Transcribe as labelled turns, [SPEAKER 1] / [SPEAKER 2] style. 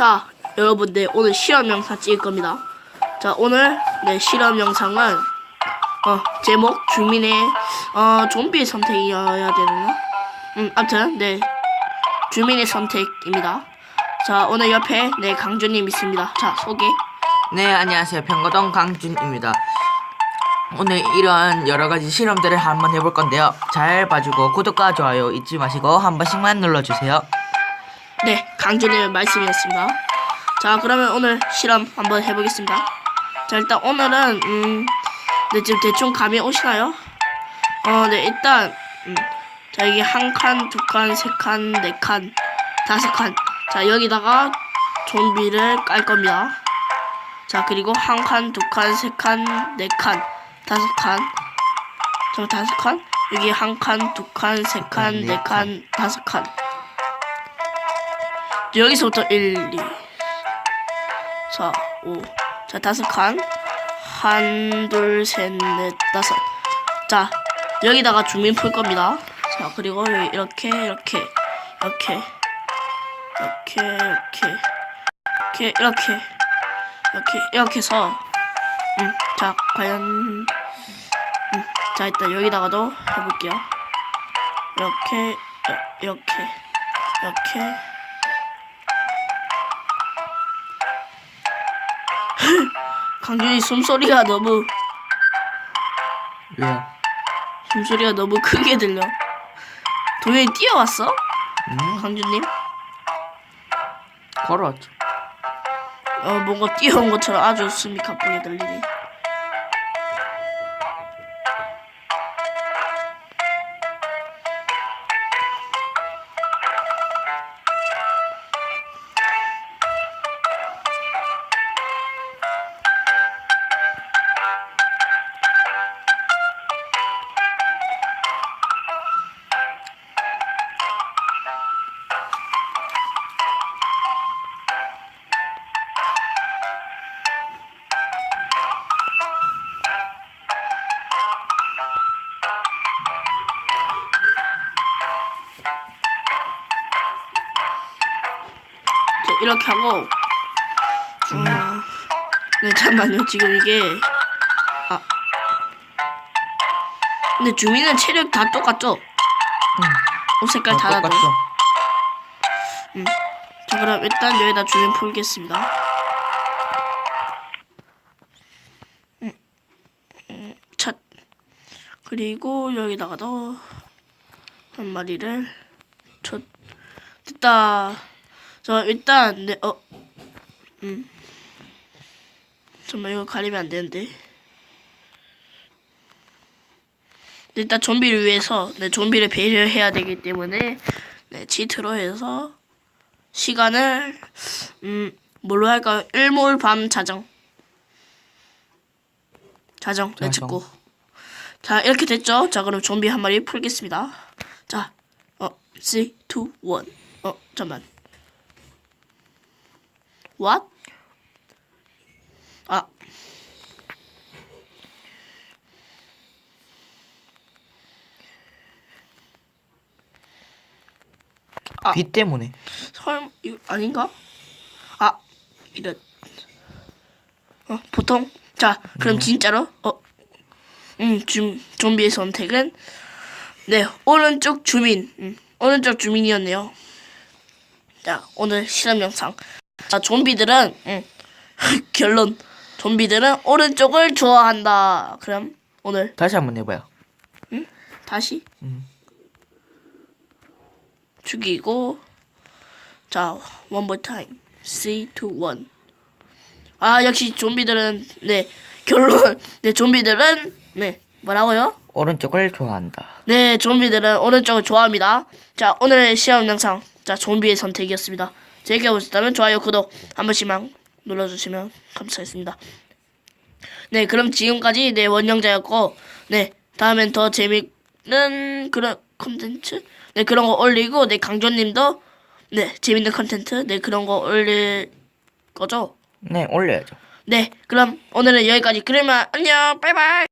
[SPEAKER 1] 자, 여러분들 오늘 실험 영상 찍을 겁니다. 자, 오늘 네 실험 영상은 어 제목 주민의 어 좀비 선택이어야 되나? 음, 아무튼 네 주민의 선택입니다. 자, 오늘 옆에 네 강준님 있습니다. 자, 소개.
[SPEAKER 2] 네, 안녕하세요. 평거동 강준입니다. 오늘 이런 여러 가지 실험들을 한번 해볼 건데요. 잘 봐주고 구독과 좋아요 잊지 마시고 한 번씩만 눌러주세요.
[SPEAKER 1] 네, 강준님의 말씀이었습니다. 자, 그러면 오늘 실험 한번 해보겠습니다. 자, 일단 오늘은 음, 네 지금 대충 감이 오시나요? 어, 네 일단 음, 자 이게 한 칸, 두 칸, 세 칸, 네 칸, 다섯 칸. 자 여기다가 좀비를 깔 겁니다. 자 그리고 한 칸, 두 칸, 세 칸, 네 칸, 다섯 칸. 저 다섯 칸. 여기 한 칸, 두 칸, 세 칸, 네 칸, 다섯 칸. 여기서부터 1, 2, 4, 5. 자, 다섯 칸. 한, 둘, 셋, 넷, 다섯. 자, 여기다가 주민 풀 겁니다. 자, 그리고 이렇게, 이렇게, 이렇게, 이렇게, 이렇게, 이렇게, 이렇게, 이렇게, 이렇게 해서, 음, 자, 과연, 음, 자, 일단 여기다가도 해볼게요. 이렇게, 이- 이렇게, 이렇게, 강준이 숨소리가 너무
[SPEAKER 2] 왜요?
[SPEAKER 1] 숨소리가 너무 크게 들려. 도현이 뛰어왔어?
[SPEAKER 2] 음,
[SPEAKER 1] 강준님?
[SPEAKER 2] 걸어왔죠.
[SPEAKER 1] 어 뭔가 뛰어온 것처럼 아주 숨이 가쁘게 들리네. 이렇게 하고. 음, 네 잠깐만요. 지금 이게 아. 근데 주민은 체력 다 똑같죠?
[SPEAKER 2] 음,
[SPEAKER 1] 옷 색깔 다 나도.
[SPEAKER 2] 똑같죠.
[SPEAKER 1] 자 그럼 일단 여기다 주민 풀겠습니다. 음, 음, 첫. 그리고 여기다가도 한 마리를 첫. 됐다 저 일단 네, 어, 음, 정말 이거 가리면 안 되는데. 일단 좀비를 위해서 네, 좀비를 배려해야 되기 때문에 네, 치트로 해서 시간을 음 뭘로 할까요? 일몰 밤 자정. 자정 네. 찍고. 자 이렇게 됐죠? 자 그럼 좀비 한 마리 풀겠습니다. 자, 어, 3, 2, 1. 어, 잠만. What? 아. 아.
[SPEAKER 2] 비 때문에.
[SPEAKER 1] 설마 이거 아닌가? 아 이런 어 보통 자 그럼 진짜로 어음 좀비의 선택은 네 오른쪽 주민 음, 오른쪽 주민이었네요 자 오늘 실험 영상 자 좀비들은 음, 결론. 좀비들은 오른쪽을 좋아한다. 그럼 오늘.
[SPEAKER 2] 다시 한번 해봐요.
[SPEAKER 1] 다시?
[SPEAKER 2] 음.
[SPEAKER 1] 죽이고. 자 one more time. three two one. 아 역시 좀비들은 네. 결론. 네 좀비들은 네. 뭐라고요?
[SPEAKER 2] 오른쪽을 좋아한다.
[SPEAKER 1] 네 좀비들은 오른쪽을 좋아합니다. 자 오늘의 시험 영상. 자 좀비의 선택이었습니다 재밌게 보셨다면 좋아요 구독 한 번씩만 눌러주시면 감사하겠습니다. 네 그럼 지금까지 네 원영자였고 네 다음엔 더 재밌는 그런 컨텐츠? 네 그런 거 올리고 네 강조님도 네 재밌는 컨텐츠 네 그런 거 올릴 거죠?
[SPEAKER 2] 네, 올려야죠.
[SPEAKER 1] 네 그럼 오늘은 여기까지. 그러면 안녕. 바이바이